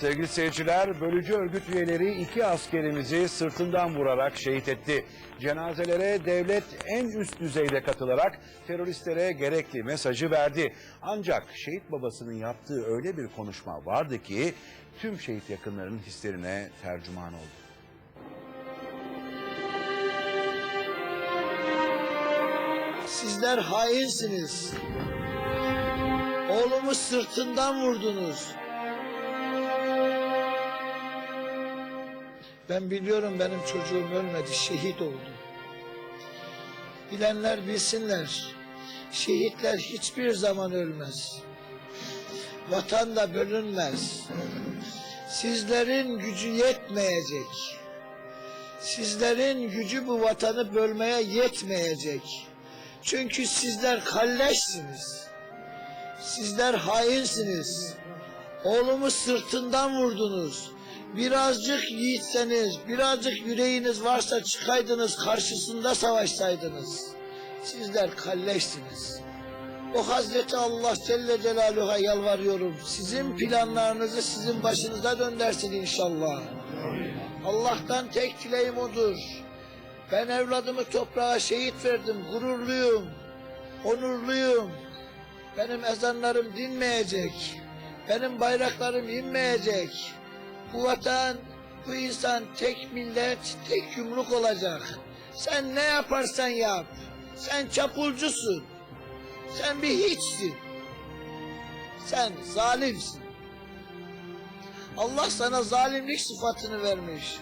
Sevgili seyirciler, bölücü örgüt üyeleri iki askerimizi sırtından vurarak şehit etti. Cenazelere devlet en üst düzeyde katılarak teröristlere gerekli mesajı verdi. Ancak şehit babasının yaptığı öyle bir konuşma vardı ki tüm şehit yakınlarının hislerine tercüman oldu. Sizler hainsiniz. Oğlumu sırtından vurdunuz. Ben biliyorum benim çocuğum ölmedi, şehit oldu. Bilenler bilsinler. Şehitler hiçbir zaman ölmez. Vatan da bölünmez. Sizlerin gücü yetmeyecek. Sizlerin gücü bu vatanı bölmeye yetmeyecek. Çünkü sizler kalleşsiniz. Sizler hainsiniz. Oğlumu sırtından vurdunuz. Birazcık yiğitseniz, birazcık yüreğiniz varsa çıkaydınız karşısında savaşsaydınız. Sizler kalleşsiniz. O Hazreti Allah Celle Celaluhu'ya yalvarıyorum. Sizin planlarınızı sizin başınıza döndersin inşallah. Allah'tan tek dileğim odur. Ben evladımı toprağa şehit verdim. Gururluyum. Onurluyum. Benim ezanlarım dinmeyecek. Benim bayraklarım inmeyecek. Bu vatan, bu insan tek millet, tek yumruk olacak. Sen ne yaparsan yap. Sen çapulcusun. Sen bir hiçsin. Sen zalimsin. Allah sana zalimlik sıfatını vermiş.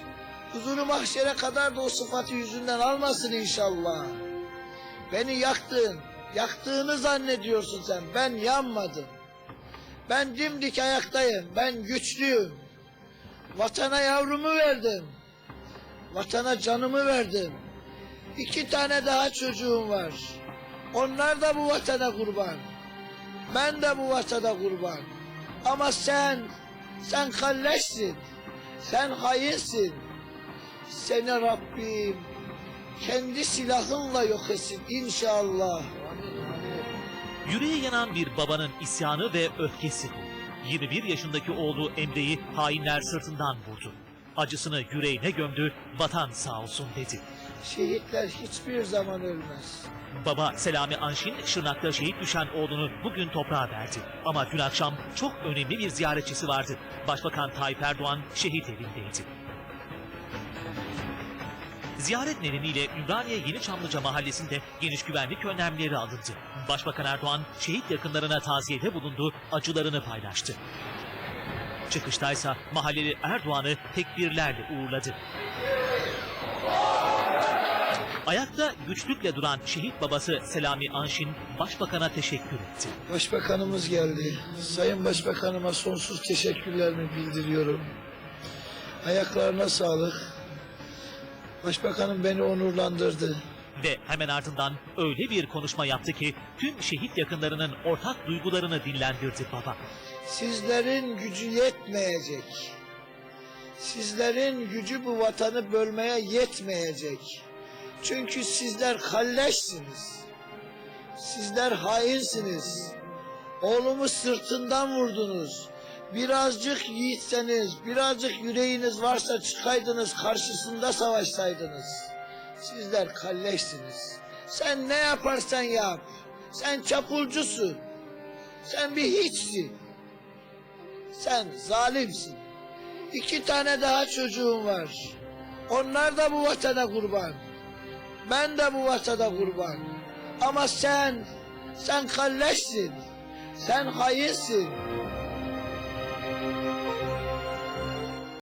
Huzuru mahşere kadar da o sıfatı yüzünden almasın inşallah. Beni yaktın, yaktığını zannediyorsun sen. Ben yanmadım. Ben dimdik ayaktayım, ben güçlüyüm. Vatana yavrumu verdim. Vatana canımı verdim. İki tane daha çocuğum var. Onlar da bu vatana kurban. Ben de bu vatana kurban. Ama sen, sen kalleşsin. Sen hainsin. Seni Rabbim kendi silahınla yok etsin inşallah. Yüreği yanan bir babanın isyanı ve öfkesi. 21 yaşındaki oğlu Emre'yi hainler sırtından vurdu. Acısını yüreğine gömdü, vatan sağ olsun dedi. Şehitler hiçbir zaman ölmez. Baba Selami Anşin, Şırnak'ta şehit düşen oğlunu bugün toprağa verdi. Ama dün akşam çok önemli bir ziyaretçisi vardı. Başbakan Tayyip Erdoğan şehit evindeydi. Ziyaret nedeniyle Ümraniye Yeni Çamlıca mahallesinde geniş güvenlik önlemleri alındı. Başbakan Erdoğan şehit yakınlarına taziyede bulundu, acılarını paylaştı. Çıkıştaysa mahalleli Erdoğan'ı tekbirlerle uğurladı. Ayakta güçlükle duran şehit babası Selami Anşin başbakana teşekkür etti. Başbakanımız geldi. Sayın Başbakanıma sonsuz teşekkürlerimi bildiriyorum. Ayaklarına sağlık. Başbakanım beni onurlandırdı. Ve hemen ardından öyle bir konuşma yaptı ki tüm şehit yakınlarının ortak duygularını dinlendirdi baba. Sizlerin gücü yetmeyecek. Sizlerin gücü bu vatanı bölmeye yetmeyecek. Çünkü sizler kalleşsiniz. Sizler hainsiniz. Oğlumu sırtından vurdunuz. Birazcık yiğitseniz, birazcık yüreğiniz varsa çıkaydınız karşısında savaşsaydınız. Sizler kalleşsiniz. Sen ne yaparsan yap. Sen çapulcusun. Sen bir hiçsin. Sen zalimsin. İki tane daha çocuğum var. Onlar da bu vatana kurban. Ben de bu vatana kurban. Ama sen, sen kalleşsin. Sen hainsin.